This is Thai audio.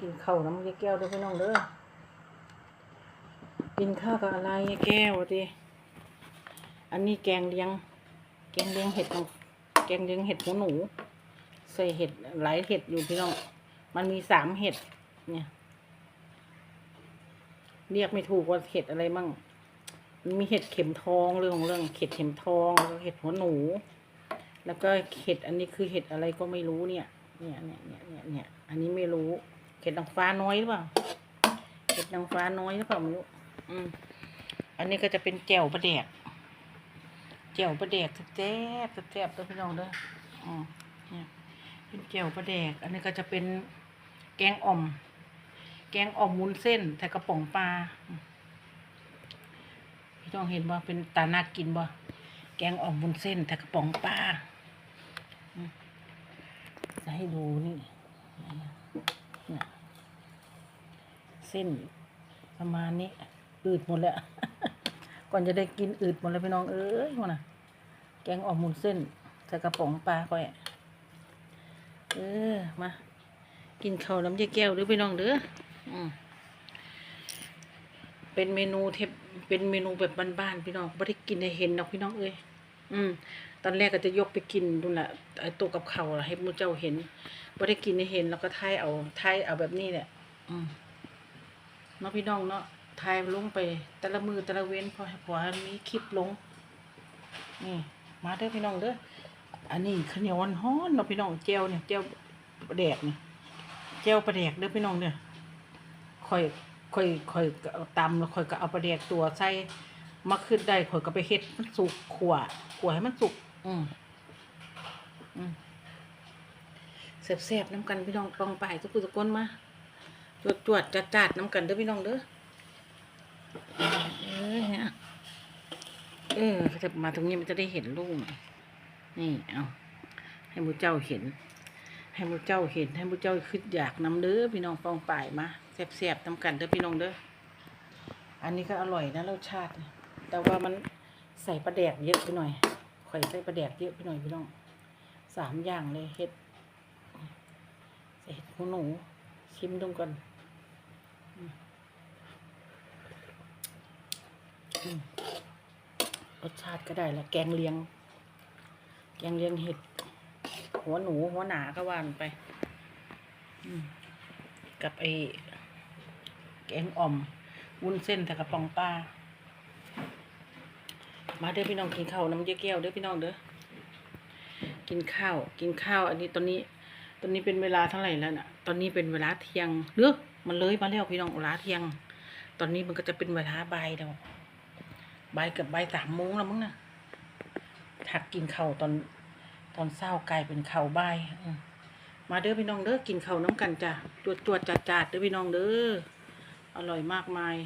กินข้าวน้ำยายแก้วเด้อพี่น้องเด้อกินข้าวกับอะไรยายแก้วดิอันนี้แกงเลี้ยง แกงเลี้ยงเห็ดงแกงเลี้ยงเห็ดหัวหนู ใส่เห็ดหลายเห็ดอยู่พี่น้อง มันมีสามเห็ดเนี่ย เรียกไม่ถูกว่าเห็ดอะไรมั่งมันมีเห็ดเข็มทองเรื่องของเรื่องเห็ดเข็มทองแล้วก็เห็ดหัวหนู แล้วก็เห็ดอันนี้คือเห็ดอะไรก็ไม่รู้เนี่ย เนี่ยเนี่ยเนี่ยเนี่ย อันนี้ไม่รู้ ห็ดนางฟ้าน้อยหรือเปล่าเห็ดนางฟ้าน้อยหรือเปล่าไม่รู้อืมอันนี้ก็จะเป็นแจ่วปลาแดกแจ่วปลาแดกแซ่บแซ่บตัวพี่น้องเด้ออืมเนี่ยเป็นแจ่วปลาแดก อันนี้ก็จะเป็นแกงอ่อม แกงอ่อมวุ้นเส้นใส่กระป๋องปลาพี่น้องเห็นบ่เป็นตาน่ากินบ่แกงอ่อมวุ้นเส้นใส่กระป๋องปลาจะให้ดูนี่ เส้นประมาณนี้ อืดหมดแล้ว ก่อนจะได้กินอืดหมดแล้วพี่น้องเอ้ยมานะแกงอ่อมวุ้นเส้นใส่กระป๋องปลาก่อยเออมากินข้าวน้ำยายแก้วเด้อพี่น้องเด้ออืมเป็นเมนูเทปเป็นเมนูแบบบ้านๆพี่น้องไม่ได้กินให้เห็นดอกพี่น้องเอ้ยอืมตอนแรกก็จะยกไปกินดูน่ะไอ้ตัวกับเขาวล่ะให้มูเจ้าเห็นไม่ได้กินให้เห็นแล้วก็ทายเอาทายเอาแบบนี้แหละอืม เนาะพี่น้องเนาะทายลงไป แต่ละมือแต่ละเว้นพอพอมีคลิปลงนี่มาเด้อพี่น้องเด้ออันนี้ข้าวเหนียวนฮ้อนเนาะพี่น้องเจียวเนี่ยเจียวปลาแดกเนี่ยเจียวปลาแดกเด้อพี่น้องเนี่ยค่อยค่อยค่อยก็เอาตำแล้วค่อยก็เอาปลาแดกตัวใส่มาขึ้นได้ค่อยก็ไปเฮ็ดมันสุกขั่วขั่วให้มันสุก อืมอืมแซ่บๆน้ำกันพี่น้องปองไปทุกคนทุกคนมา จวดจวดจัดจัดน้ำกันเด้อพี่น้องเด้อเออเนี่ยเออถ้ามาตรงนี้มันจะได้เห็นลูกนี่เอาให้มูเจ้าเห็น ให้มูเจ้าเห็น ให้มูเจ้าคิดอยากน้ำเด้อพี่น้องปองป่ายมาแซ่บๆน้ำกันเด้อพี่น้องเด้ออันนี้ก็อร่อยนะรสชาติ แต่ว่ามันใส่ปลาแดกเยอะไปหน่อยข่อยใส่ปลาแดกเยอะไปหน่อยพี่น้องสามอย่างเลยเห็ดเห็ดหูหนู ชิมดูก่อนรสชาติก็ได้ละแกงเลียง แกงเลียงเห็ด หัวหนูหัวหนาก็ว่านไปกับไอ้แกงอ่อม วุ้นเส้นแต่กระป๋องปลามาเด้อพี่น้องกินข้าวน้ำเยอะแก้วเด้อพี่น้องเด้อกินข้าว กินข้าว อันนี้ตอนนี้ ตอนนี้เป็นเวลาเท่าไหร่แล้วน่ะ ตอนนี้เป็นเวลาเที่ยงเลือกมันเลยมาแล้วพี่น้องเวลาเที่ยง ตอนนี้มันก็จะเป็นเวลาบ่ายแล้วบ่ายกับบ่ายสามโมงแล้วมั้งน่ะถักกินเข้าตอนตอนเช้ากลายเป็นเข้าบ่ายมาเด้อพี่น้องเด้อกินเข้าน้ำกันจ้ะจวดจวดจัดจัดเด้อพี่น้องเด้ออร่อยมากมาย